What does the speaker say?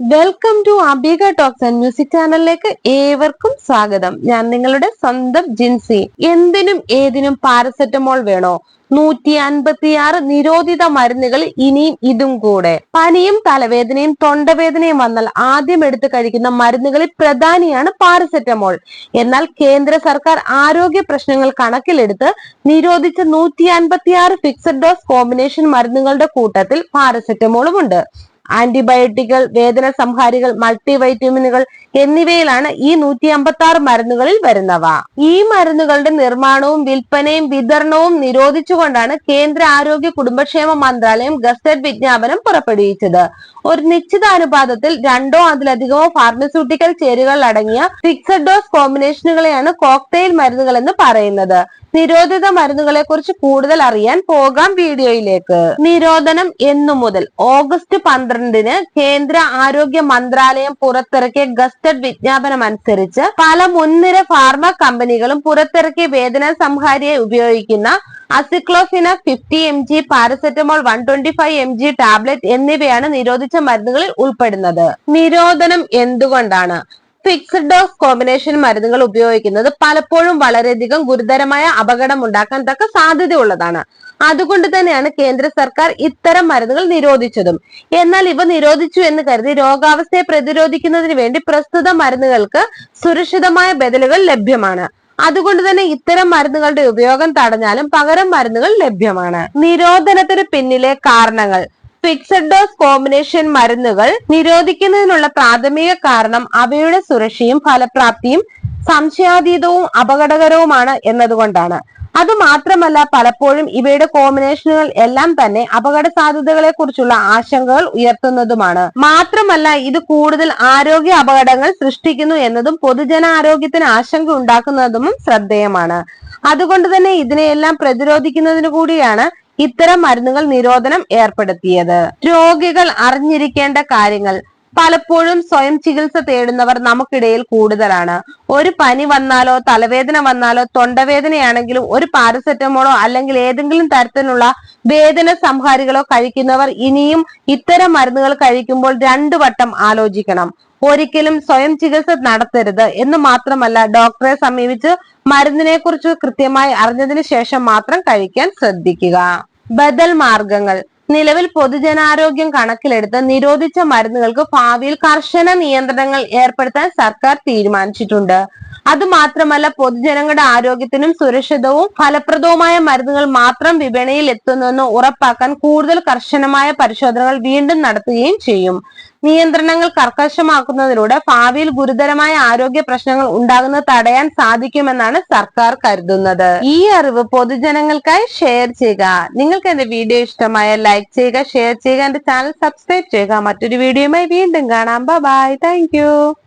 Welcome to Abika talks and music ചാനലിലേക്ക് ഏവർക്കും സ്വാഗതം. ഞാൻ നിങ്ങളുടെ സ്വന്തം ജിൻസി. എന്തിനും ഏതിനും പാരസെറ്റമോൾ വേണോ? നൂറ്റി അൻപത്തിയാറ് നിരോധിത മരുന്നുകൾ ഇനിയും ഇതും കൂടെ. പനിയും തലവേദനയും തൊണ്ടവേദനയും വന്നാൽ ആദ്യം എടുത്ത് കഴിക്കുന്ന മരുന്നുകളിൽ പ്രധാനിയാണ് പാരസെറ്റമോൾ. എന്നാൽ കേന്ദ്ര സർക്കാർ ആരോഗ്യ പ്രശ്നങ്ങൾ കണക്കിലെടുത്ത് നിരോധിച്ച നൂറ്റി അൻപത്തിയാറ് ഫിക്സഡ് ഡോസ് കോമ്പിനേഷൻ മരുന്നുകളുടെ കൂട്ടത്തിൽ പാരസെറ്റമോളും ഉണ്ട്. ആന്റിബയോട്ടിക്കുകൾ വേദന സംഹാരികൾ മൾട്ടിവൈറ്റമിനുകൾ എന്നിവയിലാണ് ഈ നൂറ്റി അമ്പത്തി ആറ് മരുന്നുകളിൽ വരുന്നവ. ഈ മരുന്നുകളുടെ നിർമ്മാണവും വിൽപ്പനയും വിതരണവും നിരോധിച്ചുകൊണ്ടാണ് കേന്ദ്ര ആരോഗ്യ കുടുംബക്ഷേമ മന്ത്രാലയം ഗസറ്റ് വിജ്ഞാപനം പുറപ്പെടുവിച്ചത്. ഒരു നിശ്ചിത അനുപാതത്തിൽ രണ്ടോ അതിലധികമോ ഫാർമസ്യൂട്ടിക്കൽ ചേരുകൾ അടങ്ങിയ ഫിക്സഡ് ഡോസ് കോമ്പിനേഷനുകളെയാണ് കോക്ടെയിൽ മരുന്നുകൾ എന്ന് പറയുന്നത്. നിരോധിത മരുന്നുകളെ കുറിച്ച് കൂടുതൽ അറിയാൻ പോകാം വീഡിയോയിലേക്ക്. നിരോധനം എന്നു മുതൽ ഓഗസ്റ്റ് പന്ത്രണ്ടിന് കേന്ദ്ര ആരോഗ്യ മന്ത്രാലയം പുറത്തിറക്കിയ ഗസ്റ്റഡ് വിജ്ഞാപനം അനുസരിച്ച് പല മുൻനിര ഫാർമ കമ്പനികളും പുറത്തിറക്കിയ വേദന സംഹാരിയെ ഉപയോഗിക്കുന്ന aceclofenac fifty M G paracetamol one twenty five M G tablet എന്നിവയാണ് നിരോധിച്ച മരുന്നുകളിൽ ഉൾപ്പെടുന്നത്. നിരോധനം എന്തുകൊണ്ടാണ്? ഫിക്സഡ് ഡോസ് കോമ്പിനേഷൻ മരുന്നുകൾ ഉപയോഗിക്കുന്നത് പലപ്പോഴും വളരെയധികം ഗുരുതരമായ അപകടം ഉണ്ടാക്കാൻ തക്ക സാധ്യതയുള്ളതാണ്. അതുകൊണ്ട് തന്നെയാണ് കേന്ദ്ര സർക്കാർ ഇത്തരം മരുന്നുകൾ നിരോധിച്ചതും. എന്നാൽ ഇവ നിരോധിച്ചു എന്ന് കരുതി രോഗാവസ്ഥയെ പ്രതിരോധിക്കുന്നതിന് വേണ്ടി പ്രസ്തുത മരുന്നുകൾക്ക് സുരക്ഷിതമായ ബദലുകൾ ലഭ്യമാണ്. അതുകൊണ്ട് തന്നെ ഇത്തരം മരുന്നുകളുടെ ഉപയോഗം തടഞ്ഞാലും പകരം മരുന്നുകൾ ലഭ്യമാണ്. നിരോധനത്തിന് പിന്നിലെ കാരണങ്ങൾ. ഫിക്സഡ് ഡോസ് കോമ്പിനേഷൻ മരുന്നുകൾ നിരോധിക്കുന്നതിനുള്ള പ്രാഥമിക കാരണം അവയുടെ സുരക്ഷയും ഫലപ്രാപ്തിയും സംശയാതീതവും അപകടകരവുമാണ് എന്നതുകൊണ്ടാണ്. അത് മാത്രമല്ല പലപ്പോഴും ഇവയുടെ കോമ്പിനേഷനുകൾ എല്ലാം തന്നെ അപകട സാധ്യതകളെ കുറിച്ചുള്ള ആശങ്കകൾ ഉയർത്തുന്നതുമാണ്. മാത്രമല്ല ഇത് കൂടുതൽ ആരോഗ്യ അപകടങ്ങൾ സൃഷ്ടിക്കുന്നു എന്നതും പൊതുജനാരോഗ്യത്തിന് ആശങ്ക ഉണ്ടാക്കുന്നതും ശ്രദ്ധേയമാണ്. അതുകൊണ്ട് തന്നെ ഇതിനെയെല്ലാം പ്രതിരോധിക്കുന്നതിനു കൂടിയാണ് ഇത്തരം മരുന്നുകൾ നിരോധനം ഏർപ്പെടുത്തിയത്. രോഗികൾ അറിഞ്ഞിരിക്കേണ്ട കാര്യങ്ങൾ. പലപ്പോഴും സ്വയം ചികിത്സ തേടുന്നവർ നമുക്കിടയിൽ കൂടുതലാണ്. ഒരു പനി വന്നാലോ തലവേദന വന്നാലോ തൊണ്ടവേദനയാണെങ്കിലും ഒരു പാരസെറ്റമോളോ അല്ലെങ്കിൽ ഏതെങ്കിലും തരത്തിലുള്ള വേദന സംഹാരികളോ കഴിക്കുന്നവർ ഇനിയും ഇത്തരം മരുന്നുകൾ കഴിക്കുമ്പോൾ രണ്ടു വട്ടം ആലോചിക്കണം. ഒരിക്കലും സ്വയം ചികിത്സ നടത്തരുത് എന്ന് മാത്രമല്ല ഡോക്ടറെ സമീപിച്ച് മരുന്നിനെ കുറിച്ച് കൃത്യമായി അറിഞ്ഞതിന് ശേഷം മാത്രം കഴിക്കാൻ ശ്രദ്ധിക്കുക. ബദൽ മാർഗങ്ങൾ. നിലവിൽ പൊതുജനാരോഗ്യം കണക്കിലെടുത്ത് നിരോധിച്ച മരുന്നുകൾക്ക് ഭാവിയിൽ കർശന നിയന്ത്രണങ്ങൾ ഏർപ്പെടുത്താൻ സർക്കാർ തീരുമാനിച്ചിട്ടുണ്ട്. അതുമാത്രമല്ല പൊതുജനങ്ങളുടെ ആരോഗ്യത്തിനും സുരക്ഷിതവും ഫലപ്രദവുമായ മരുന്നുകൾ മാത്രം വിപണിയിൽ എത്തുന്നുവെന്ന് ഉറപ്പാക്കാൻ കൂടുതൽ കർശനമായ പരിശോധനകൾ വീണ്ടും നടത്തുകയും ചെയ്യും. നിയന്ത്രണങ്ങൾ കർക്കശമാക്കുന്നതിലൂടെ ഭാവിയിൽ ഗുരുതരമായ ആരോഗ്യ പ്രശ്നങ്ങൾ ഉണ്ടാകുന്നത് തടയാൻ സാധിക്കുമെന്നാണ് സർക്കാർ കരുതുന്നത്. ഈ അറിവ് പൊതുജനങ്ങൾക്കായി ഷെയർ ചെയ്യുക. നിങ്ങൾക്ക് എന്റെ വീഡിയോ ഇഷ്ടമായ ലൈക്ക് ചെയ്യുക ഷെയർ ചെയ്യുക എന്റെ ചാനൽ സബ്സ്ക്രൈബ് ചെയ്യുക. മറ്റൊരു വീഡിയോയുമായി വീണ്ടും കാണാം. Bye thank